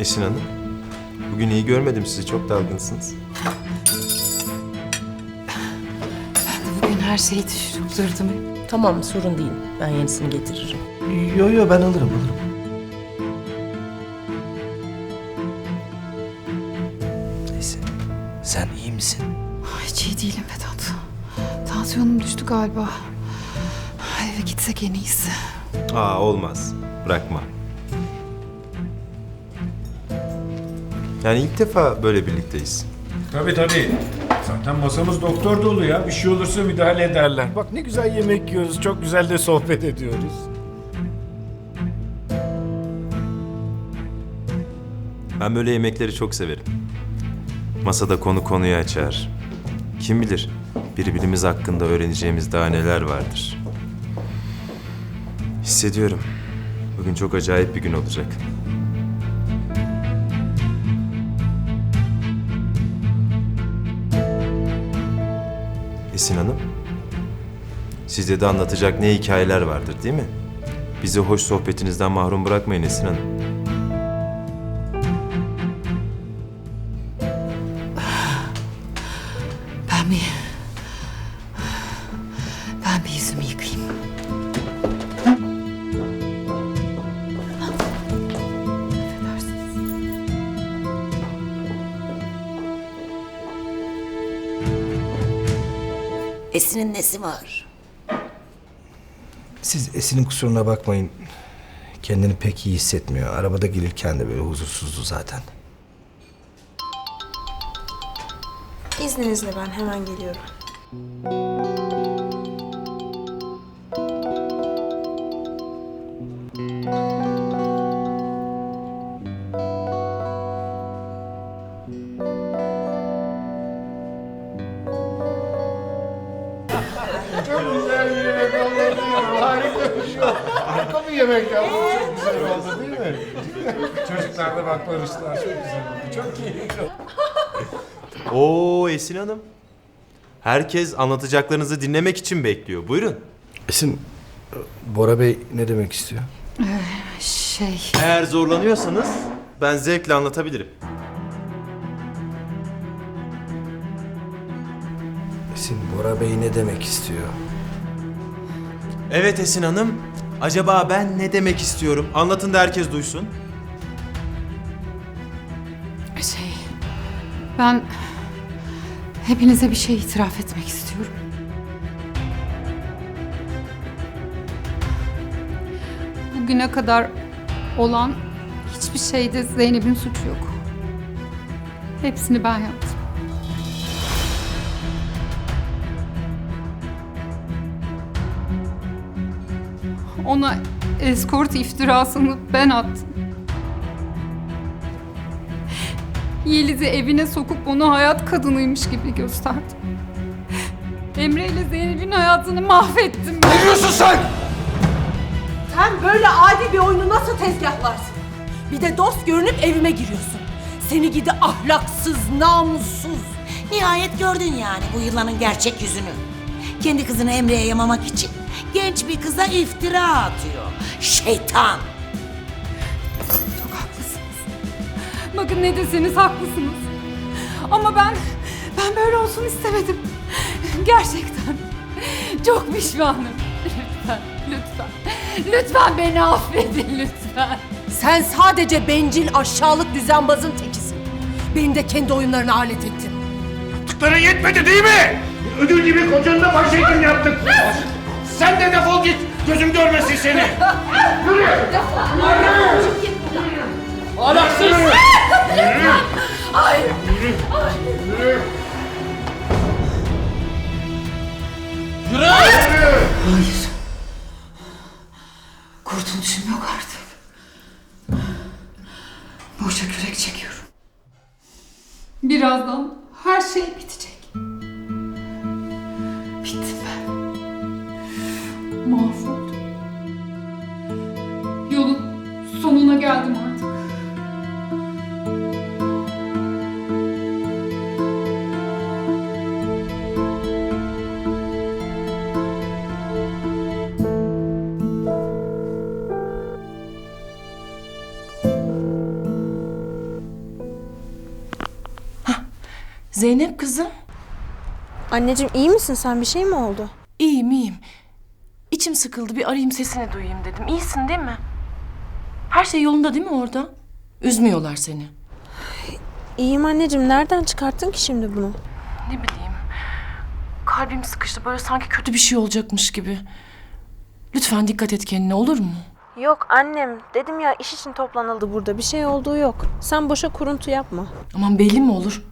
Esin Hanım. Bugün iyi görmedim sizi. Çok dalgınsınız. Bugün her şeyi düşürdürdüm. Tamam sorun değil. Ben yenisini getiririm. Yo yo ben alırım alırım. Neyse. Sen iyi misin? Ay, Hiç iyi değilim Vedat. Tansiyonum düştü galiba. Eve gitsek en iyisi. Aa olmaz. Bırakma. Yani ilk defa böyle birlikteyiz. Tabii tabii. Zaten masamız doktor dolu ya. Bir şey olursa müdahale ederler. Bak ne güzel yemek yiyoruz. Çok güzel de sohbet ediyoruz. Ben böyle yemekleri çok severim. Masada konu konuyu açar. Kim bilir birbirimiz hakkında öğreneceğimiz daha neler vardır. Hissediyorum. Bugün çok acayip bir gün olacak. Esin Hanım, sizde de anlatacak ne hikayeler vardır değil mi? Bizi hoş sohbetinizden mahrum bırakmayın Esin Hanım. Ben. Esin'in nesi var? Siz Esin'in kusuruna bakmayın. Kendini pek iyi hissetmiyor. Arabada gelirken de böyle huzursuzdu zaten. İzninizle ben hemen geliyorum. Bir yemek ya. Çok güzel oldu değil mi? Çocuklar da bak barıştılar. Çok güzel oldu. Çok iyi. Oo Esin Hanım. Herkes anlatacaklarınızı dinlemek için bekliyor. Buyurun. Esin, Bora Bey ne demek istiyor? Şey... Eğer zorlanıyorsanız ben zevkle anlatabilirim. Esin, Bora Bey ne demek istiyor? Evet Esin Hanım. Acaba ben ne demek istiyorum? Anlatın da herkes duysun. Şey... Ben... Hepinize bir şey itiraf etmek istiyorum. Bugüne kadar olan hiçbir şeyde Zeynep'in suçu yok. Hepsini ben yaptım. Ona eskort iftirasını ben attım. Yeliz'i evine sokup onu hayat kadınıymış gibi gösterdim. Emre ile Zeynep'in hayatını mahvettim ben. Sen böyle adi bir oyunu nasıl tezgahlarsın? Bir de dost görünüp evime giriyorsun. Seni gidi ahlaksız, namussuz. Nihayet gördün yani bu yılanın gerçek yüzünü. Kendi kızını Emre'ye yamamak için genç bir kıza iftira atıyor. Şeytan. Çok haklısınız. Bakın ne deseniz haklısınız. Ama ben, ben böyle olsun istemedim. Gerçekten. Çok pişmanım. Lütfen, lütfen. Lütfen beni affedin lütfen. Sen sadece bencil, aşağılık düzenbazın tekisin. Beni de kendi oyunlarına alet ettin. Yaptıkların yetmedi değil mi? Ödül gibi kocanın da başhekim yaptık. Sen de defol git. Gözüm görmesin seni. Yürü. Alaksız. Hayır. Hayır. Kurtuluşum yok artık. Boşa kürek çekiyorum. Birazdan her şey bitecek. Bittim ben. Mahvoldum. Yolun sonuna geldim artık. Zeynep kızım. Anneciğim iyi misin sen? Bir şey mi oldu? İyiyim iyiyim. İçim sıkıldı bir arayayım sesini duyayım dedim. İyisin değil mi? Her şey yolunda değil mi orada? Üzmüyorlar seni. İyiyim anneciğim. Nereden çıkarttın ki şimdi bunu? Ne bileyim. Kalbim sıkıştı böyle sanki kötü bir şey olacakmış gibi. Lütfen dikkat et kendine olur mu? Yok annem. Dedim ya iş için toplanıldı burada. Bir şey olduğu yok. Sen boşa kuruntu yapma. Aman belli mi olur?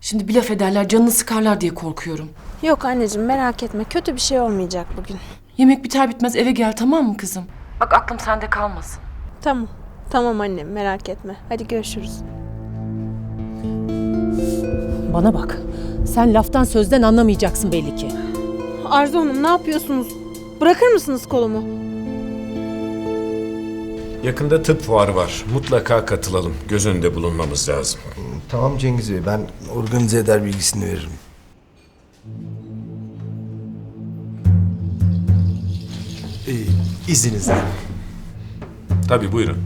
Şimdi bir laf ederler canını sıkarlar diye korkuyorum. Yok anneciğim merak etme. Kötü bir şey olmayacak bugün. Yemek biter bitmez eve gel tamam mı kızım? Bak aklım sende kalmasın. Tamam. Tamam annem merak etme. Hadi görüşürüz. Bana bak. Sen laftan sözden anlamayacaksın belli ki. Arzu Hanım ne yapıyorsunuz? Bırakır mısınız kolumu? Yakında tıp fuarı var. Mutlaka katılalım. Göz önünde bulunmamız lazım. Tamam Cengiz Bey ben organize eder bilgisini veririm. Ee, izninizle. Tabii buyurun.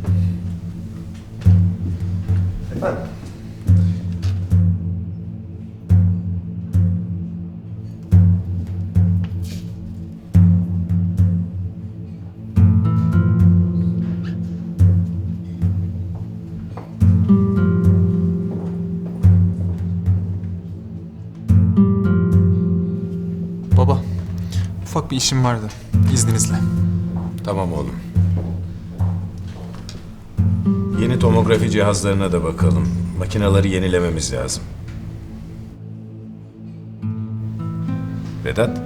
Baba, ufak bir işim vardı. İzninizle. Tamam oğlum. Yeni tomografi cihazlarına da bakalım. Makinaları yenilememiz lazım. Vedat,